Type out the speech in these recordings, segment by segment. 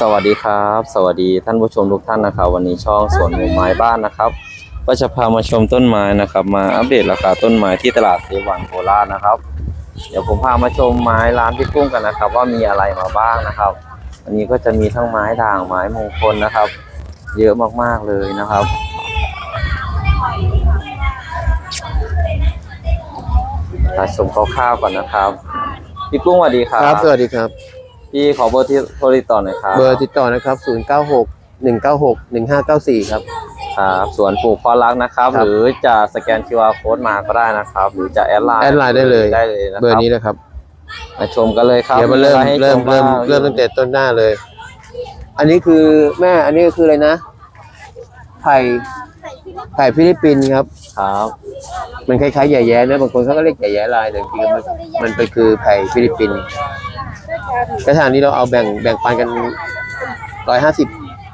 สวัสดีครับ สวัสดีท่านผู้ชมทุกท่านนะครับ วันนี้ช่องสวนหมู่ไม้บ้านนะครับ ก็จะพามาชมต้นไม้นะครับ มาอัปเดตราคาต้นไม้ที่ตลาดเซวันโคราชนะครับ เดี๋ยวผมพามาชมไม้ร้านพี่กุ้งกันนะครับ ว่ามีอะไรมาบ้างนะครับอันนี้ก็จะมีทั้งไม้ด่างไม้มงคลนะครับ เยอะมากๆเลยนะครับมาชมคร่าวๆก่อนนะครับพี่กุ้งสวัสดีครับ ครับ สวัสดีครับ พี่ขอเบอร์ที่โทรติดต่อหน่อยครับเบอร์ติดต่อนะครับ 0 9 6 1 9 6 1 5 9 4 ครับ ครับสวนปลูกพอรักนะครับ ครับ หรือจะสแกน QR code มาก็ได้นะครับ หรือจะแอดไลน์แอดไลน์ได้เลยได้เลยนะคเบอรับร์นี้นะครับ มาชมกันเลยครับเดี๋ยวมาเริ่มอะไรให้เริ่มชเริ่มบ้างเริ่มตั้งแต่ต้นหน้าเลย อันนี้คือแม่อันนี้คืออะไรนะไผ่ ไผ่ฟิลิปปินส์ครับ ครับ มันคล้ายๆใหญ่แย้นะบางคนเขาก็เรียกใหญ่แย้ลายแต่จริงๆมันมันเป็นคือไผ่ฟิลิปปินส์กระถางนี้เราเอาแบ่งแบ่งปันกันร้อยห้าสิบ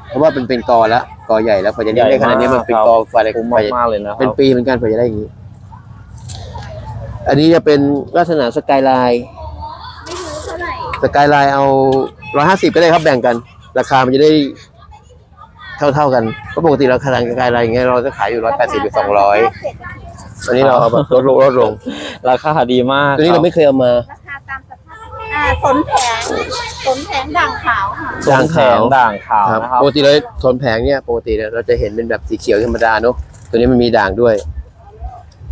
เพราะว่าเป็นเป็นกอแล้วกอใหญ่แล้วพอจะเลี้ยงได้ขนาดนี้มันเป็นกอไฟอะไรคุ้มไฟมากๆเลยนะคเป็รันบปีเหมือนกันเผื่อจะได้อย่างนี้ อันนี้จะเป็นลักษณะสกายไลน์สกายไลน์เอาร้อยห้าสิบก็ได้ครับแบ่งกัน ราคามันจะได้ เท่าเท่าๆกันเพราะปกติเราขายสกายไลน์อย่างเงี้ยเราจะขายอยู่ร้อยแปดสิบหรือสองร้อยอันนี้เราเอาแบบลดลงลดลงราคาดีมากตัวนี้เราไม่เคยเอามาราคาตามสภาพอ่าสนแผงสนแผงด่างขาวค่ะสวนแผงด่างขาวครับนะครับปกติเราทนแผงเนี่ยปกติเนี่ยเราจะเห็นเป็นแบบสีเขียวธรรมดาเนอะตัวนี้มันมีด่างด้วย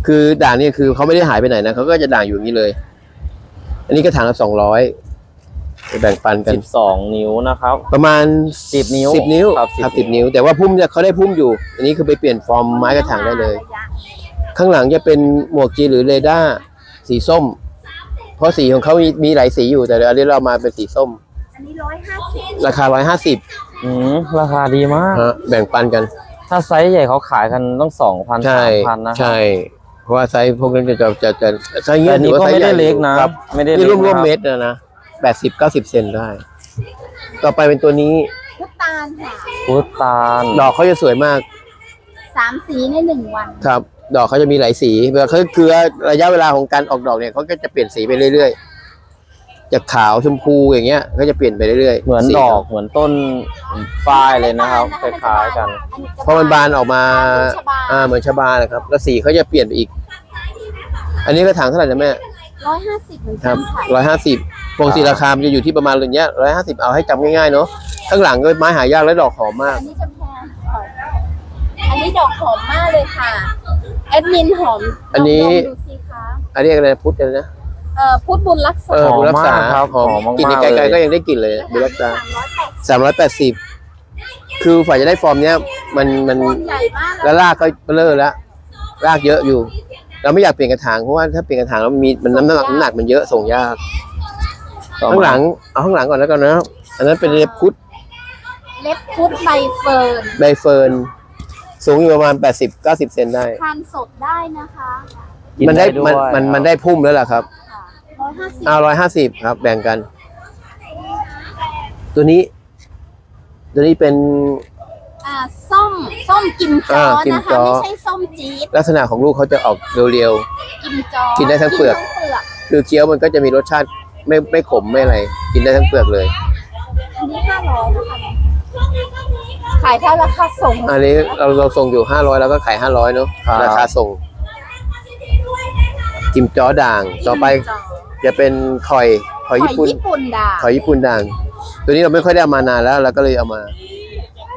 คือด่างเนี่ยคือเขาไม่ได้หายไปไหนนะเขาก็จะด่างอยู่อย่างนี้เลย อันนี้ก็ถังละสองร้อย แบ่งปันกันสิบสองนิ้วนะครับ ประมาณสิบนิ้วสิบนิ้วครับครับสิสิบบนิ้นิ้ววแต่ว่าพุ่มเนี่ยเขาได้พุ่มอยู่ อันนี้คือไปเปลี่ยนฟอร์มไม้กระถางได้เลย ข้างหลังจะเป็นหมวกจีหรือเรดาร์สีส้ม เพราะสีของเขามีมีหลายสีอยู่แต่อันนี้เรามาเป็นสีส้ม อันนี้ร้อยห้าสิบราคาร้อยห้าสิบอืมราคาดีมากแบ่งปันกัน ถ้าไซส์ใหญ่เขาขายกันต้องสองพันใช่สามพันนะครับใช่ เพราะว่าไซส์พวกนั้นจะจะจะจะไซส์แต่เงี้ยอันนี้ถือว่าก็ไซส์ไม่ใหได้ญ่เล็กนะ ครับไม่ได้นี่เล็กร่วมร่วมนะคบเมตรนะนะ แปดสิบเก้าสิบเซนได้ ต่อไปเป็นตัวนี้พุตาลค่ะพุตตาลดอกเขาจะสวยมากสามสีในหนึ่งวัน ครับ ดอกเขาจะมีหลายสีเวลาเขาคือระยะเวลาของการออกดอกเนี่ยเขาก็จะเปลี่ยนสีไปเรื่อยๆจากขาวชมพูอย่างเงี้ย ก็จะเปลี่ยนไปเรื่อยๆเหมือนสีดอกเหมือนต้นฝ้ายเลยนะครับคล้ายๆกันเพราะมันบานออกมาอ่าเหมือนชะบานะครับแล้วสีเขาจะเปลี่ยนไปอีก อันนี้ก็ถางเท่าไหร่นะแม่ร้อยห้าสิบเหมือนคกัรันบค่ะร้อยห้าสิบ ปกติราคามันจะอยู่ที่ประมาณอย่างเงี้ยร้อยห้าสิบเอาให้จำง่ายๆเนาะข้างหลังก็ไม้หายากและดอกหอมมาก อันนี้จะแพงค่ะอันนี้ดอกหอมมากเลยค่ะแอดมินหอมอันนี้ ลงดูสิคะอันนี้อะไรนะพุทธอะไรนะเอ่อพุทธบุญรักษาเออหอมบุญรักษามากครับหอมหอมมากๆกลิ่นในไกลเลย ๆก็ยังได้กลิ่นเลยบุญรักษาสามร้อยแปดสิบสามร้อยแปดสิบคือฝ่ายจะได้ฟอร์มเนี้ยมันมัน ต้นใหญ่มากเลแล้ยวรากก็เบลอแล้วรากเยอะอยู่ เราไม่อยากเปลี่ยนกระถางเพราะว่าถ้าเปลี่ยนกระถางแล้วมันมีมันน้ำหนักน้ำหนักมันเยอะส่งยากต่อ ข้างมาหลังเอาข้างหลังก่อนแล้วกันนะอันนั้นเป็นเล็บพุทธเล็บพุทธใบเฟิร์นใบเฟิร์นสูงอยู่ประมาณ80 90เซนได้ทานสดได้นะคะกิมันได้วยมันมันมันได้พุ่มแล้วล่ะครับค่ะร้อยห้าสิบเอาร้อยห้าสิบครับ แบ่งกัน ตัวนี้ ตัวนี้เป็น อ่าส้มส้มกิมจออ่ากิมนะจ้คะอไม่ใช่ส้มจี๊ดลักษณะของลูกเขาจะออกเรียว กิมจอกินได้ทั้งเปลือกนทั้งเปลือก ๆ คือเคี้ยวมันก็จะมีรสชาติ ไม่ไม่ขมไม่อะไร กินได้ทั้งเปลือกเลย อันนี้ห้าร้อยนะคะขายเท่าราคาส่งอันนี้เราเราส่งอยู่500แล้วก็ขาย500เนาะครับ ราคาส่งกิมจ้อด่าง ต่อไปกิมจจะเป็นคอยคอยหอยญี่ปุ่น ญี่ปุ่นด่าขอยญี่ปุ่นด่าง ตัวนี้เราไม่ค่อยได้เอามานานแล้วเราก็เลยเอามา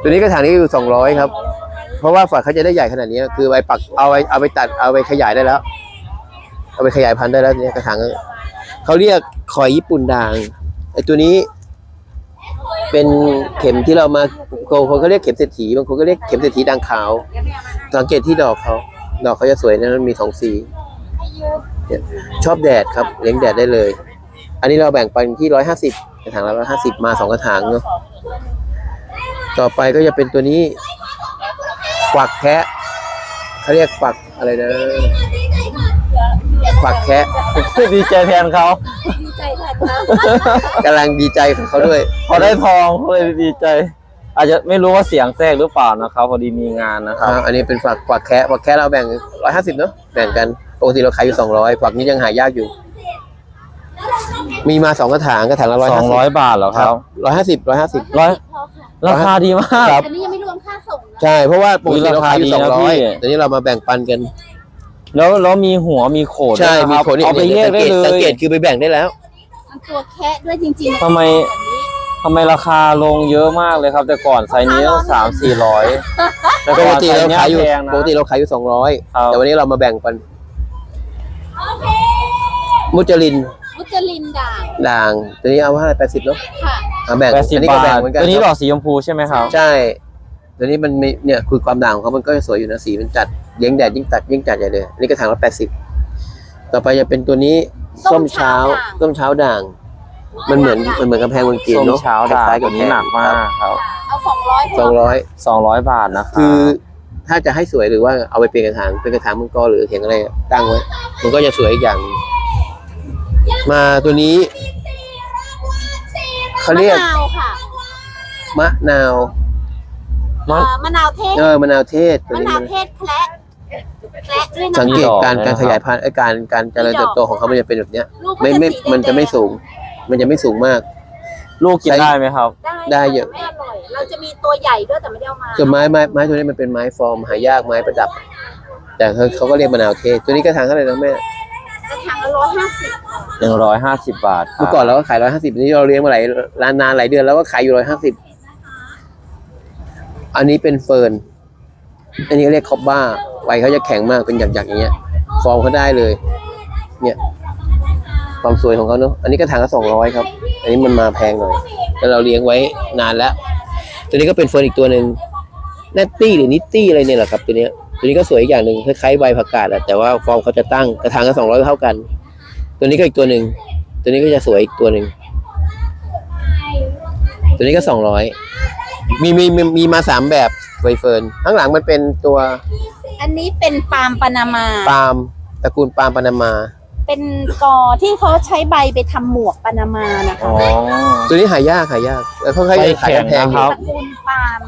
ตัวนี้กระถางนี้อยู่สองร้อยครับ เพราะว่าฝักเขาจะได้ใหญ่ขนาดนี้ คือไปปักเอาไปเอาไปตัดเอาไปขยายได้แล้ว เอาไปขยายพันธุ์ได้แล้วเนี่ยกระถาง เขาเรียกขอยญี่ปุ่นด่างไอตัวนี้ เป็นเข็มที่เรามาบางคนเขาเรียกเข็มเศรษฐีบางคนก็เรียกเข็มเศรษฐีด่างขาวสังเกตที่ดอกเขาดอกเขาจะสวยนะมันมีสองสีชอบแดดครับเลี้ยงแดดได้เลย อันนี้เราแบ่งปันที่ร้อยห้าสิบกระถางละร้อยห้าสิบมาสองกระถางเนาะต่อไปก็จะเป็นตัวนี้ กวักแคะเขาเรียกกวักอะไรนะ กวักแคะดีใจแทนเขาดีใจแทนนะกำลังดีใจของเขาด้วยพอได้ทองเขาเลยดีใจ อาจจะไม่รู้ว่าเสียงแทรกหรือเปล่านะครับพอดีมีงานนะครับอ่าอันนี้เป็นฝักกวักแคะกวักแคะเราแบ่งร้อยห้าสิบเนาะแบ่งกันปกติเราขายอยู่สองร้อยฝักนี้ยังหายากอยู่ มีมาสองกระถางกระถางละร้อยสอห้างสิบร้อยบาทเหรอครับรร้อยห้าสิบร้อยห้าสิบร้อยพอค่ะราคาดีมากครับอันนี้ยังไม่รวมค่าส่งนะใช่เพราะว่าปกติเราขายอยู่อุ๊สยองราคาร้อยดีนะพี่แต่นี้เรามาแบ่งปันกัน แล้วแล้วมีหัวมีโขดใช่ด้วยะมีรับโขนนี่เอาไปแยกได้เลสังยเกตคือไปแบ่งได้แล้ว มันตัวแคะด้วยจริงๆทำไมแบบนี้ทำไมราคาลงเยอะมากเลยครับ แต่ก่อนไซส์นี้ต้องสามสี่ร้อยแต่ปก่กอนติไซเราส์เนี้ยขายอยู่แพงนะ ปกติเราขายอยู่สองร้อยครับ แต่วันนี้เรามาแบ่งปันมุจลินมุจลินด่างด่างตัวนี้เอาว่าแปดสิบเนาะค่ะเอาแบ่งแปดสิบอันนี้ก็บาแบ่งทเหมือนกันตัวนี้คดรัอบกสีชมพูใช่ไหมครับ ใช่ตัวนี้มันมีเนี่ยคือความด่างของเขามันก็สวยอยู่นะสีมันจัด เลี้ยงแดดยิ่งตัดยิ่งจัดใหญ่เลยอันนี่กระถางละแปดสิบต่อไปจะเป็นตัวนี้ส้มเช้าส้มเช้าด่าง มันเหมือนมันเหมือนกำแพงเมืองจีนส้มเนาะเช้าด่างคล้ยๆตัวนี้หนักมากครับเอาสองร้อยสองร้อยสองร้อยบาทนะครับคือถ้าจะให้สวยหรือว่าเอาไปเปลี่ยนกระถางเป็นกระถางมังกรหรือเขียงอะไรตั้งไว้ มันก็จะสวยอีกอย่างหนึ่งมาตัวนี้เขาเรียกมะนาวค่ะมะนาวมันเอ่อมะนาวเทศเออมะนาวเทศตัวมะนี้นาวมันเทศแคละ แคละด้วยนะสังเกตดอกการเลยการนะครับขยายพันธุ์ไอ้การการเจริญเติบโตของเขามันจะเป็นแบบเนี้ยลูกไม่ไม่สีแดงๆมันจะไม่สูง มันจะไม่สูงมาก ลูกกินได้ไหมครับ ได้เยอะ ไม่อร่อย เราจะมีตัวใหญ่ด้วยแต่ไม่ได้เอามาส่วนไม้ไม้ไม้ตัวนี้มันเป็นไม้ฟอร์มหายากไม้ประดับ แต่เขาเขาก็เรียกมะนาวเทศ ตัวนี้กระถางเท่าไหร่นะแม่กระถางละร้อยห้าสิบหนึ่งร้อยห้าสิบบาทครัเมื่บอก่อนเราก็ขายร้อยห้าสิบนี้เราเลี้ยงมาหลายร้านนานหลายเดือนแล้วก็ขายอยู่ร้อยห้าสิบ อันนี้เป็นเฟิร์น อันนี้เรียกคอบบ้าใบเขาจะแข็งมากเป็นหยักๆอย่างเงี้ย ฟอร์มเขาได้เลย เนี่ยความสวยของเขาเนอะอันนี้กระถางละสองร้อยครับ อันนี้มันมาแพงหน่อยแต่เราเลี้ยงไว้นานแล้ว ตัวนี้ก็เป็นเฟิร์นอีกตัวหนึ่งแนตตี้หรือนิตตี้อะไรเนี่ยแหละครับตัวเนี้ยตัวนี้ก็สวยอีกอย่างหนึ่งคล้ายๆใบผักกาดอะแต่ว่าฟอร์มเขาจะตั้งกระถางละสองร้อยเท่ากัน ตัวนี้ก็อีกตัวหนึ่งตัวนี้ก็จะสวยอีกตัวหนึ่งตัวนี้ก็สองร้อยมีมีมีมีมาสามแบบ ใบเฟิร์นข้างหลังมันเป็นตัวอันนี้เป็นปาล์มปานามา ปาล์มตระกูลปาล์มปานามา เป็นกอที่เขาใช้ใบไปทำหมวกปานามานะคะอ๋อตัวนี้หายากหายากแล้วเขาใบขายแข็งแพงอนะครัยู่บ ตระกูลปาล์ม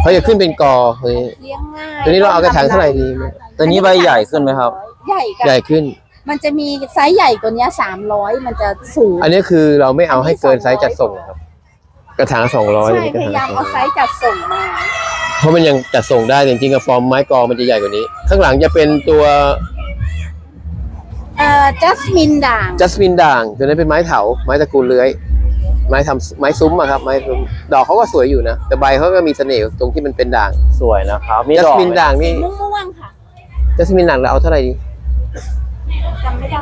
เขาจะขึ้นเป็นกอเฮ้ย เลี้ยงง่ายตัวนี้เราเอากระถางเท่าไหร่ดีแม่ตัวนี้ใบใหญ่ขึ้นไหมครับ ใหญ่กันใหญ่ขึ้น มันจะมีไซส์ใหญ่ตัวเนี้สามร้อยมันจะสูงอันนี้คือเราไม่เอาให้เกินไซส์จัดส่งครับ กระถางสองร้อยใช่เลยกระพถางยายาม200เอาไซส์จัดส่งมา เพราะมันยังจัดส่งได้แต่จริงๆกับฟอร์มไม้กอมันจะใหญ่กว่านี้ ข้างหลังจะเป็นตัวเอ่อจัสมินด่างจัสมินด่างตัวนั้นเป็นไม้เถาไม้ตระกูลเลื้อย ไม้ทำไม้ซุ้มอะครับไม้ซุ้มดอกเขาก็สวยอยู่นะ แต่ใบเขาก็มีเสน่ห์ตรงที่มันเป็นด่างสวยนะครับมีจัดสอกมินไหมด่างสีนี่ม่วงๆค่ะจัสมินด่างเราเอาเท่าไหร่ดี จำไม่ได้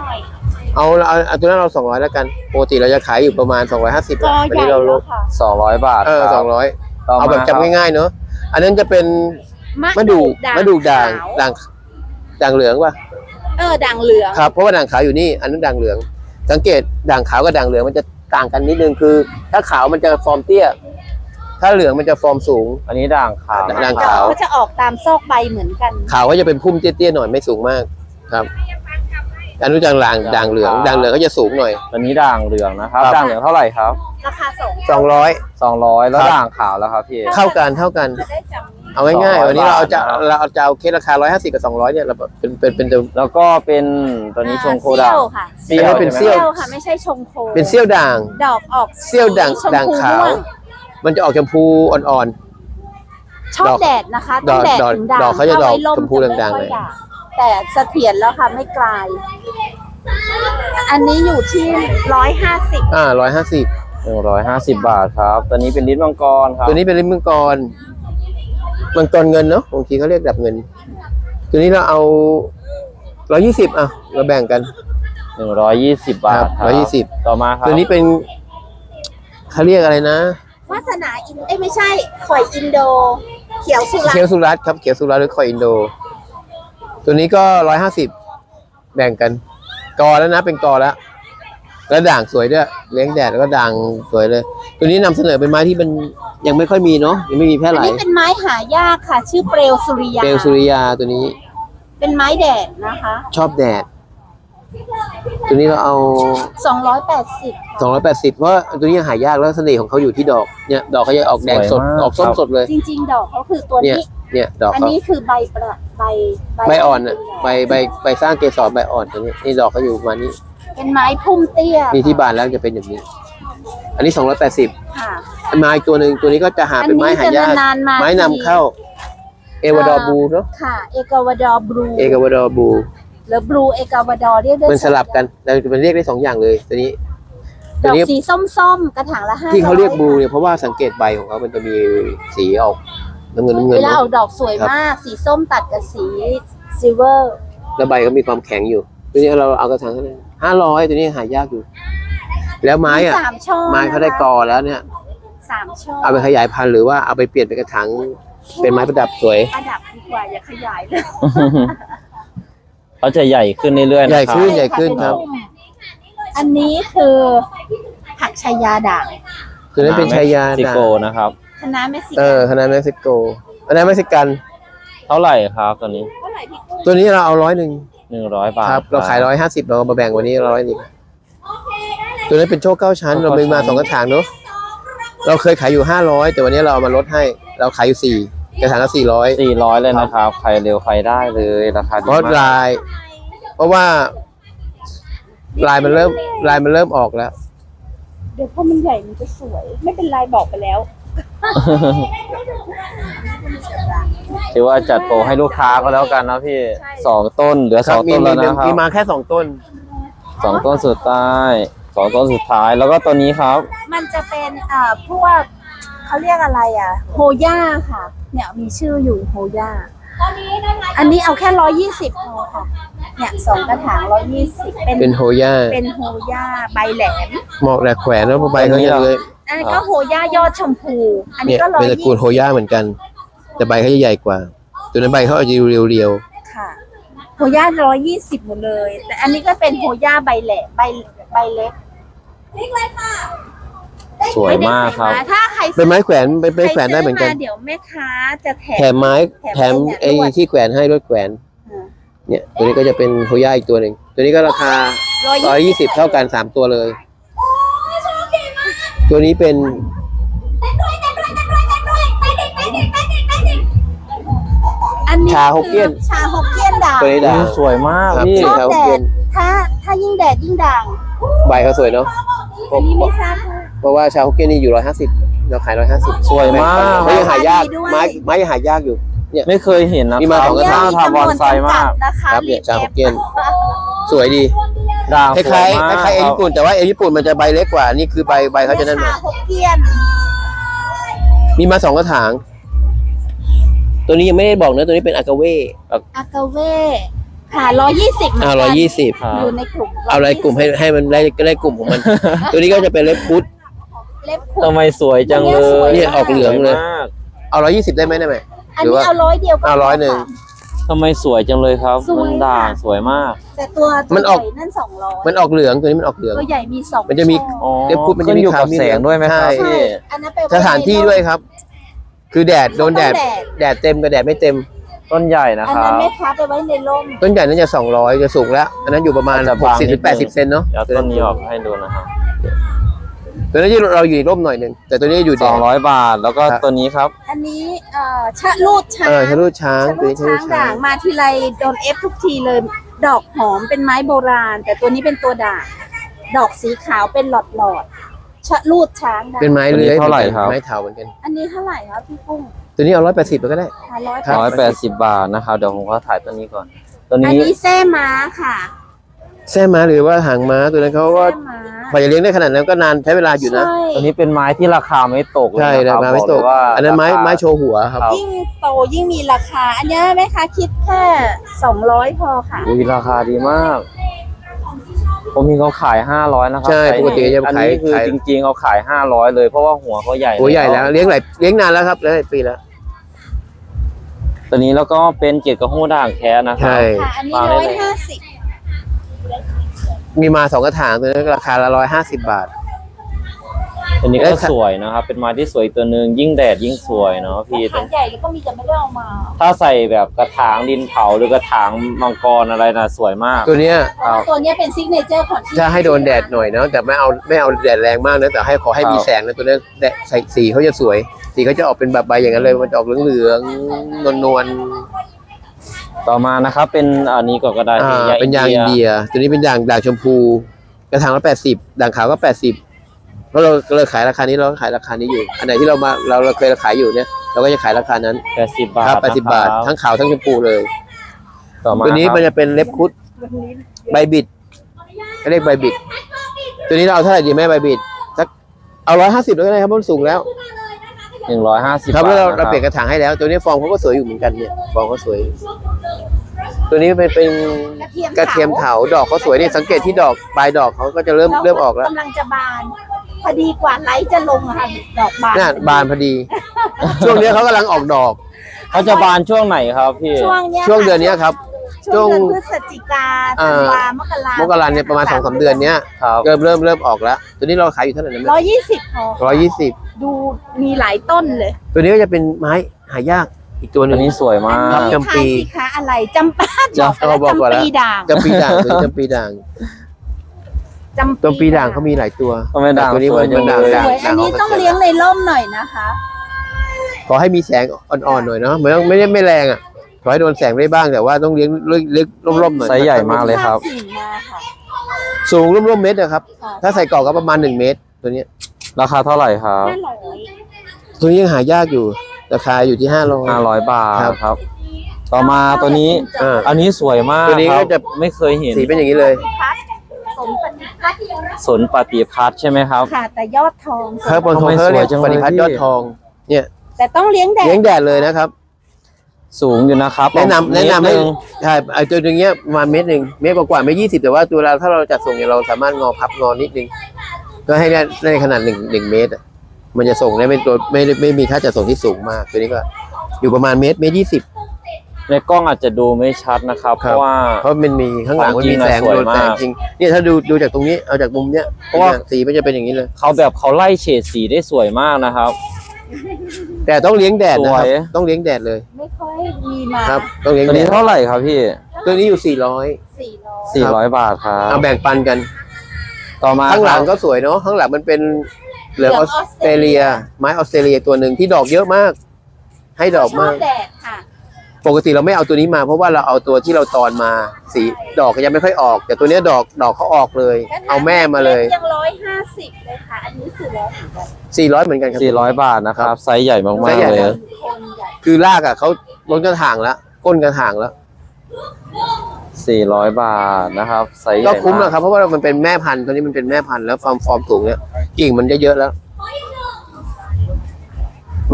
เอาเอาเอาตัวนั้นเราสองร้อยแล้วกันปกติเราจะขายอยู่ประมาณสองร้อยห้าสิบกอวันใหญ่นี้เราลแล้วดค่ะ สองร้อยบาทเออคสรัอบงร้อยต่อเอามาแบบจำง่ายๆเนอะ อันนั้นจะเป็นมะดูกมะดูกด่างด่างด่างเหลืองป่ะเออด่างเหลืองครับเพราะว่าด่างขาวอยู่นี่ อันนั้นด่างเหลือง สังเกตด่างขาวกับด่างเหลืองมันจะต่างกันนิดนึงคือ ถ้าขาวมันจะฟอร์มเตี้ย ถ้าเหลืองมันจะฟอร์มสูง อันนี้ด่างขาวด่างดขาวอกก็จะออกตามซอกใบเหมือนกัน ขาวก็จะเป็นพุ่มเตี้ยๆหน่อยไม่สูงมากครับ อันนู้นด่างด่างด่างเหลืองด่างเหลืองก็จะสูงหน่อยตัวนี้ด่างเหลืองนะครับ ครับ ด่างเหลืองเท่าไหร่ครับ ราคาส่งสองร้อยสองร้อยแล้วครับ ด่างขาวแล้วครับพี่เท่ากันเท่ากัน จะได้จำเอาง่ายๆ200วันนี้เราเอาจะบาทนะครับเราเอาจะเอาเคสราคาร้อยห้าสิบกับสองร้อยเนี่ยเราเป็นเป็นเป็นเป็น แล้วก็เป็นตัวนี้ชงโคด่าง เซี่ยวค่ะเซี่ยว เป็นเซี่ยว ค่ะไม่ใช่ชงโคเป็นเซี่ยวด่าง ดอกออกเซี่ยวด่างชมพูด่างขาว ม่งมันจะออกชมพูอ่อน ชอบดอกแดดนะคะดต้อองกแดดดอกถึงด่างดอกเขาจะถ้ดอกไว้ร่ชมพูจะได่างๆเลยค่อ แต่เสถียรแล้วค่ะไม่กลายอันนี้อยู่ที่ร้อยห้าสิบๆอ่าร้อยห้าสิบหนึ่งร้อยห้าสิบบาทครับ ตัวนี้เป็นลิ้นมังกรครับ ตัวนี้เป็นลิ้นมังกร มังกรเงินเนาะ บางทีเขาเรียกดับเงิน ตัวนี้เราเอาร้อยี่สิบอะ เราแบ่งกันหนึ่งร้อยยี่สิบบาทคครับบ120ต่อมาครับ ตัวนี้เป็นเขาเรียกอะไรนะ วาสนาอิน เอ้ยไม่ใช่ข่อยอินโด เขียวสุรัเคียวสุรัตน์ครับเคียวสุรัตน์หรือคอยอินโด ตัวนี้ก็ร้อยห้าสิบแบ่งกัน กอแล้วนะ เป็นกอแล้ว แล้วด่างสวยด้วย เลี้ยงแดดแล้วก็ด่างสวยเลย ตัวนี้นำเสนอเป็นไม้ที่มันยังไม่ค่อยมีเนาะยังไม่มีแพร่อันหลายนี้เป็นไม้หายากค่ะ ชื่อเปลวสุริยา เปลวสุริยาตัวนี้เป็นไม้แดดนะคะชอบแดด ตัวนี้เราเอาสองร้อยแปดสิบสองร้อยแปดสิบเพราะตัวนี้หายากแล้วเสน่ห์ของเขาอยู่ที่ดอกเนี่ยดอกเขาจะออกแดงสดออกส้มสดเลย จริง ๆ ดอกเขาคือตัวเนี่ย นี้ เนี่ยดอกอันเขานี้คือใบประใบใบอ่อนอะใบใบใบสร้างเกสรใบอ่อนตัวนี้นี่ดอกเขาอยู่ประมาณนี้เป็นไม้พุ่มเตี้ยมีที่บานแล้วจะเป็นอย่างนี้ อันนี้สองร้อยแปดสิบค่ะ ไม้ตัวหนึ่งตัวนี้ก็จะหาเป็นไม้หายากอันนี้จะนานๆมาไม้นำเข้า เอวาดอร์บลูเนาะค่ะ เอกาวาดอร์บลูเอกวาดอร์บลูหรือบลูเอกาวาดอร์เรียกได้มันสลับกันเราจะเป็นเรียกได้สองอย่างเลย ตัวนี้ดตัวอกนี้สีส้มๆ กระถางละห้าที่เขาเรียกบลูเนี่ยเพราะว่าสังเกตใบของเขามันจะมีสีออก น้ำเงินน้ำเงิเวนลาเนออะอกดอกสวยครับมาก สีส้มตัดกับสีซิลเวอร์แล้วใบก็มีความแข็งอยู่ตัวนี้เราเอากระถางเท่าไหร่ห้าร้อยตัวนี้หายากอยู่ แล้วไม้อะสามช่อไม้เขาได้กอแล้วเนี่ย สามช่อเอาไปขยายพันธุ์หรือว่าเอาไปเปลี่ยนเป็นกระถางเป็นไม้ประดับสวย ประดับดีกว่าอย่าขยายเลยเขาจะใหญ่ขึ้นเรื่อยๆนะใหญ่ครัขึ้บนใหญ่ขึ้นครับอันนี้คือผักชายาด่างตัวนั้นเป็นชายาซิด่างโกนะครับ คณะเม็กซิเอกัอนคณะเม็กซิโกอันนั้นเม็กซิกัน เท่าไหร่ครับตัวนี้เท่าไหร่พี่กุ้งตัวนี้เราเอาร้อยหนึ่งหนึ่งร้อยบาทครับ เราขายร้อยห้าสิบเรามาแบ่งวันนี้ร้อยนี่ตัวนั้นเป็นโชคเก้าชั้น เรามีมาสองกระถางเนาะเราเคยขายอยู่ห้าร้อยแต่วันนี้เราเอามาลดให้ เราขายอยู่สี่กระถางละสี่ร้อยสี่ร้อยเลยนะครับ ใครเร็วใครได้เลยราคาดีเพราะมากลาย เพราะว่าลายมันเริ่มลายมันเริ่มออกแล้ว เดี๋ยวพอมันใหญ่มันจะสวย ไม่เป็นไรบอกไปแล้ว ถือว่าจัดโปรให้ลูกค้าก็แล้วกันนะพี่ใช่สองต้นเหลือคสรัอบงมีต้นมีแล้วนะครัมีบมาแค่สองต้นสองต้นสุดท้ายสองต้นสุดท้ายแล้วก็ตัวนี้ครับ มันจะเป็นเอ่อพวกเขาเรียกอะไรอะ โฮย่าค่ะ เนี่ยมีชื่ออยู่โฮย่าอันนี้เอาแค่ร้อยยี่สิบพอค่ะ เนี่ยสองกระถางร้อยยี่สิบเป็นเป็นโฮย่าเป็นโฮย่าใบแหลมเหมาะแหลกแขวนแล้วใบเขาจะเลย อันนี้ก็โฮย่ายอดชมพู อันนี้เนี่ยก็ร้อเป็ยนตระยี่กูลโฮสิบย่าเหมือนกัน แต่ใบเขาจะใหญ่กว่า ตัวนั้นใบเขาอาจจะเรียวค่ะโฮย่าร้อยยี่สิบหมดเลย แต่อันนี้ก็เป็นโฮย่าใบแหลมใบใบเล็กสวยมากครับไได้ใส่ถ้าใครๆเป็นไม้แขวนเป็นไม้แขวนได้เหมือนกัน ใครซื้าเดี๋ยวแม่ค้าจะแถแถมไม้แถมไอ้ที่แขวนให้ด้วยแขวนเนี่ย ตัวนี้ก็จะเป็นโฮย่าอีกตัวหนึ่ง ตัวนี้ก็ราคา ร้อยยี่สิบเท่ากันสามตัวเลย ตัวนี้เป็นอันนี้ชาฮกเกี้ยน ชาฮกเกี้ยนด่างตัวนี้ด่างสวยมากครับพี่ชอบชาฮกแดเกี้ยดนถ้าถ้ายิ่งแดดยิ่งด่างใบเขาสวยเนาะอันนี้ไม่ทราบว่าเพราะว่าชาฮกเกี้ยนนี่อยู่ร้อยห้าสิบเราขายร้อยห้าสิบสวยมาก ไม้ยังหายากไม้ไม้ยังหายากอยู่ ไม่เคยเห็นนะนี่มาคสรัอบงกระหถาน้างทำบอนไซมาก นะคะครับเนี่ยชาฮกเกี้ยนมีแอปสวยดี ด่างคสวล้ายยมากๆคล้ายๆเอญี่ปุ่นแต่ว่าเอญี่ปุ่นมันจะใบเล็กกว่านี่คือใบใบเขาจะนั่นหน่ชาอยฮกเกี้ยนมีมาสองกระถาง ตัวนี้ยังไม่ได้บอกนะตัวนี้เป็นอากาเว่อากาเว่ค่ะร้อยยี่สิบอ่าร้อยยี่สิบครับอยู่ในกลุ่มเอาอะไรกลุ่มให้ให้มันได้ได้กลุ่มของมัน ตัวนี้ก็จะเป็นเล็บพุทธเล็บขุดทำไมสวยจังเลยเนี่ยออกเหลืองเลยสวมากเอาร้อยยี่สิบได้ไหมได้ไหมอันหรือนี้ว่าเอาร้อยเดียวก็เอาร้อยหนึ่งค่ะ ทำไมสวยจังเลยครับสวยมันด่างค่ะ สวยมาก แต่ตัวมันออก ตัวใหญ่นั่นสองร้อยมันออกเหลืองตัวนี้มันออกเหลือง ตัวใหญ่มีสองมันจะมี ช่ออ๋อเดี๋ยวพูดมันจะขึ้นมีอยู่กับขาวมีแสงด้วยไหมครับใช่พี่ใช่อันนั้นไปไว้สถานที่ด้วยครับ คือแดดโดนแดด ต้องแดด แดดเต็มกับแดดไม่เต็ม ต้นใหญ่นะอันครันั้นบแม่ค้าไปไว้ในร่ม ต้นใหญ่น่าจะสองร้อยจะสูงแล้ว อันนั้นอยู่ประมาณ อาจจะหกบางสิบนิถึดงแปดสิบเซนเนาะ เดี๋ยวต้นนี้ออกให้ดูนะครับ ตัวนี้เราอยู่ในร่มหน่อยหนึ่งแต่ตัวนี้อยู่แดสองด ร้อยบาท แล้วก็ครับ ตัวนี้ครับ อันนี้เอ่อชะลูดช้างเออชะลูดช้างชะตัวลูนี้ดชะลูช้าดงช้าด่างงมาทีไรโดนเอฟทุกทีเลย ดอกหอมเป็นไม้โบราณ แต่ตัวนี้เป็นตัวด่างดอกสีขาวเป็นหลอดหลอดๆชะลูดช้างด่างเป็นไม้เลื้อยตัวนี้เท่าไหร่ครับ ไม้เถาเหมือนกันอันนี้เท่าไหร่ครับพี่กุ้งตัวนี้เอาร้อยแปดสิบก็ได้ ร้อยครับร้อยแปดสิบบาทนะครับ เดี๋ยวผมก็ถ่ายตัวนี้ก่อน ตัวอันนี้นี้แซ่ม้าค่ะ แซ่ม้าหรือว่าหางม้าตัวนั้นเขาก็แซ่ม้าพอจะเลี้ยงได้ขนาดนั้นก็นานใช้เวลาอยู่นะใช่ตัวนี้เป็นไม้ที่ราคาไม่ตกเลยใช่นะราครับคาไม่ตกบเลยว่าอันนั้นไม้ราคาไม้โชว์หัวครับครับ ยิ่งโตยิ่งมีราคา อันนี้แม่ค้าคิดแค่สองร้อยพอค่ะอุ้ยราคาดีมาก ผมมีเขาขายห้าร้อยนะครับใช่ไซส์ปกติจะอันขายนี้คือขายจริงๆเอาขายห้าร้อยเลยเพราะว่าหัวเขาใหญ่หัวใหญ่แล้วเลี้ยงหลายเลี้ยงนานแล้วครับหลายปีแล้วตัวนี้แล้วก็เป็นเกียรติกระหู้ด่างแคสนะครัใช่ค่ะอันนี้ฟังได้ร้อยเลยห้าสิบ มีมาสองกระถางตัวนั้นราคาละร้อยห้าสิบบาท อันนี้แล้ก็วค่ะสวยนะครับ เป็นไม้ที่สวยอีกตัวหนึ่งยิ่งแดดยิ่งสวยเนาะพี่ ขาใหญ่แล้วก็มีแต่ไม่ได้เอามาถ้าใส่แบบกระถางดินเผาหรือกระถางมังกรอะไรนะสวยมาก ตัวเนี้ยเพราะว่าตัวเนี้ยเป็นซิกเนเจอร์ของที่ถ้าให้โดนแดดหน่อยเนาะแต่ไม่เอาไม่เอาแดดแรงมากนะแต่ให้ขอให้มีครับแสงนะตัวนี้แดดใส่สีเขาจะสวย สีเขาจะออกเป็นแบบใบอย่างนั้นเลยมันจะออกเหลืองๆนวล ต่อมานะครับ เป็นอันนี้ก็ก็ได้ๆอ่าเป็นยางอินเดีย ตัวนี้เป็นยางด่างชมพู กระถางละแปดสิบด่างขาวก็แปดสิบราะเราเราขายราคานี้เราก็ขายราคานี้อยู่ อันไหนที่เรามาเราเราเคยขายอยู่เนี่ยเราก็จะขายราคานั้นแปดสิบบาทครับ80บาท ทั้งขาวทั้งชมพูเลย ต่อมาตัวนี้ครับมันจะเป็นเล็บคุดใบบิดเขาเรียกใบบิด ตัวนี้เราเอาเท่าไหร่ดีแม่ใบบิดสักเอาร้อยห้าสิบแล้วก็ได้ครับเพราะมันสูงแล้ว หนึ่งร้อยห้าสิบครับบาทแล้วเรานะคเรารับเปลี่ยนกระถางให้แล้ว ตัวนี้ฟองเขาก็สวยอยู่เหมือนกันเนี่ยฟองเขาสวย ตัวนี้เป็นเป็นกระเทียมกระเทียมเถาดอกเขาสวยนี่สังเกตที่ดอกปลายดอกเขาก็จะเริ่มเริ่มออกแล้วกำลังจะบาน พอดีกว่าไลท์จะลงอะค่ะดอกบานน่าบานพอดี ช่วงนี้เขากำลังออกดอก เขาจะบานช่วงไหนครับพี่ ช่วงเนี้ยช่วงเดือนเนี้ยครับ ช่วงเดือนช่วงพฤศจิกาธันวามกรามกราเนี่ยประมาณสองสามเดือนเนี้ยครับเริ่มเริ่มเริ่มออกแล้ว ตัวนี้เราขายอยู่เท่าไหร่นะร้อยยี่สิบพอร้อยยี่สิบดูมีหลายต้นเลยตัวนี้ก็จะเป็นไม้หายากอีกตัวหนึอันงนี้สวยมากครับจำปี ทายสิคะอะไรจำปาจำบอกไปแล้วบอกก่อนแล้วจำปีด่างจำปีด่างตัวนี้จำปีด่างจำจำปีด่างเขามีหลายตัว ทำไมด่างตัวนี้สวยมันจังด่างเลยด่างสวยอันนี้ต้องเลี้ยงในร่มหน่อยนะคะ ขอให้มีแสงอ่อนๆหน่อยเนาะไม่ต้องไม่ได้ไม่แรงอะ ขอให้โดนแสงได้บ้างแต่ว่าต้องเลี้ยงลึกๆร่มๆหน่อยไซส์ใหญ่มากเลยครับกิ่งมาค่ะสูงร่มๆเมตรนะครับค่ะถ้าใส่กรอบก็ประมาณหนึ่งเมตร ตัวเนี้ยราคาเท่าไหร่ครับห้าร้อยตัวนี้ยังหายากอยู่ราคาอยู่ที่ห้าร้อยห้าร้อยบาทครับ ครับ ต่อมาตัวนี้อ่าอันนี้สวยมากตัวนี้คก็รับจะไม่เคยเห็นสีเป็นอย่างนี้เลย พัดสมปฏิพัดสนปฏิพัฒน์ใช่ไหมครับ ค่ะแต่ยอดทองสครับบนมทองเขาเรียกทำไมสวยจังเลยปฏิพัฒน์ยอดทองเนี่ยแต่ต้องเลี้ยงแดดเลี้ยงแดดเลยนะครับ สูงอยู่นะครับแนะนำแนะนำให้ดงใช่ไอตัวอย่างเงี้ยประมาณเมตรหนึ่งเมตรกว่าๆไม่ยี่สิบแต่ว่าตัวเราถ้าเราจัดส่งเนี่ยเราสามารถงอพับงอนิดนึงก็ให้ได้ได้ขนาดหนึ่งหนึ่งเมตรอะมันจะส่งได้ไม่ตัวไม่ไม่ไม่มีค่าจัดส่งที่สูงมากตัวนี้ก็อยู่ประมาณเมตรเมตรยี่สิบ ในกล้องอาจจะดูไม่ชัดนะครับ เพครับ ราะว่า เพราะมันมีข้างหลังของมันจริมีงแสอะงสวยโดนแสงมากจริงเนี่ยถ้าดูดูจากตรงนี้เอาจากมุมเนี้ยเพราะว่าเนี่ยสีมันจะเป็นอย่างนี้เลย เขาแบบเขาไล่เฉดสีได้สวยมากนะครับ แต่ต้องเลี้ยงแดดนะครับ สวย ต้องเลี้ยงแดดเลยไม่ค่อยมีมาครับ ต้องเลี้ยงตัวแดนี้ดเท่าไหร่ครับพี่ ตัวนี้อยู่สี่ร้อยสี่ร้อยสี่ร้อยบาทครับ เอาแบ่งปันกัน ต่อมาข้างหลังครับก็สวยเนาะข้างหลังมันเป็นเหลืองออสเตรเลีย ไม้ออสเตรเลียตัวหนึ่งที่ดอกเยอะมาก ให้ดอกชอมาบก แดดค่ะ ปกติเราไม่เอาตัวนี้มา เพราะว่าเราเอาตัวที่เราตอนมาสีดอกก็ยังไม่ค่อยออก แต่ตัวเนี้ยดอกดอกเขาออกเลย เอาแม่มาเลยยังร้อยห้าสิบเลยค่ะ อันนี้สี่ร้อยเหมือนกันสี่ร้อยเหมือนกันครับสี่ร้อยบาทนะครับไซส์ใหญ่มาไซส์กใหญ่ๆเลยคนใหญ่คือรากอะเขาลดกระถางแล้วก้นกระถางแล้วสี่ร้อยบาทนะครับไซส์ใหก็ญ่คุ้มมานะกครับเพราะว่ามันเป็นแม่พันธุ์ตัวนี้มันเป็นแม่พันธุ์แล้วความฟอร์มสูงเนี่ยกิ่งมันจะเยอะแล้วบ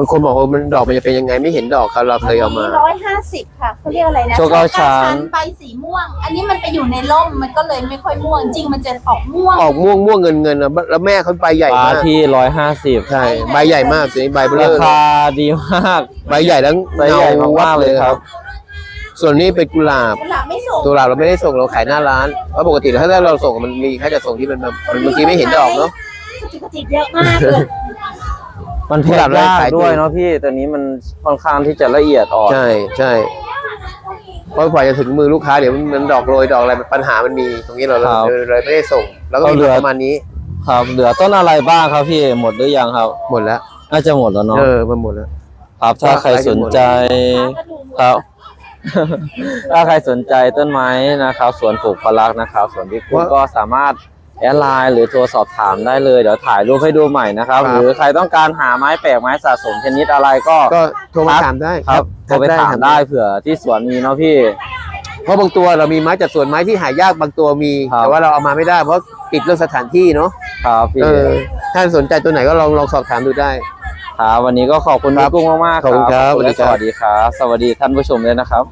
างคนบอกว่ามันดอกมันจะเป็นยังไงไม่เห็นดอกครับเราเคยเอามา ร้อยห้าสิบค่ะเขาเรียกอะไรนะโชคเก้าชั้นใบสีม่วง อันนี้มันไปอยู่ในร่มมันก็เลยไม่ค่อยม่วงจริงมันจะออกม่วงออกม่วงม่วงเงินเงินนะแล้วแม่เขาใบใหญ่ปลามากที่ร้อยห้าสิบใช่ใบใหญ่มากตัวนี้ใบเบลราอคาดีมาก ใบใหญ่แล้วไซส์ใหญ่มากๆเลยครับ ส่วนนี้เป็นกุหลาบ กุหลาบไม่ส่งกุหลาบเราไม่ได้ส่งเราขายหน้าร้านเพราะปกติถ้าเราส่งมันมีค่าจะส่งที่มันแบบมันบางทีไม่เห็นดอกเนาะ กระจิกกระจิกเยอะมากเลย มันแพกุหงลาบไร้ยากสายด้วยตัวเนาะพี่แต่นี้มันค่อนข้างที่จะละเอียดอ่อนใช่ใช่เพราะกว่าจะถึงมือลูกค้าเดี๋ยวมันมันดอกโรยดอกอะไรปัญหามันมีตรงนี้เราเลยเลยไม่ได้ส่ง แล้วก็มีประมาณนี้ครับเหลือต้นอะไรบ้างครับพี่หมดหรือยังครับ หมดแล้วน่าจะหมดแล้วเนาะเออมันหมดแล้วครับถ้าใครสนใจครับถ้าใครสนใจต้นไม้นะครับสวนปลูกพลักษ์นะครับสวนพิกุลว่าก็สามารถ แอดไลน์หรือโทรสอบถามได้เลย เดี๋ยวถ่ายรูปให้ดูใหม่นะครับ ครับ หรือใครต้องการหาไม้แปลกไม้สะสมชนิดอะไรก็ก็โทรมาถามได้ครับโทรไปถามได้เผื่อที่สวนมีเนาะพี่ เพราะบางตัวเรามีไม้จัดสวนไม้ที่หายากบางตัวมี ครับ แต่ว่าเราเอามาไม่ได้เพราะติดเรื่องสถานที่เนาะครับพี่เออถ้าสนใจตัวไหนก็ลองลองสอบถามดูได้ ครับวันนี้ก็ขอบคุณครัพี่บกุ้งมากๆขอบคุณครับขอณและสวัสดีครับสวัสดีครับ สวัสดีท่านผู้ชมด้วยนะครับ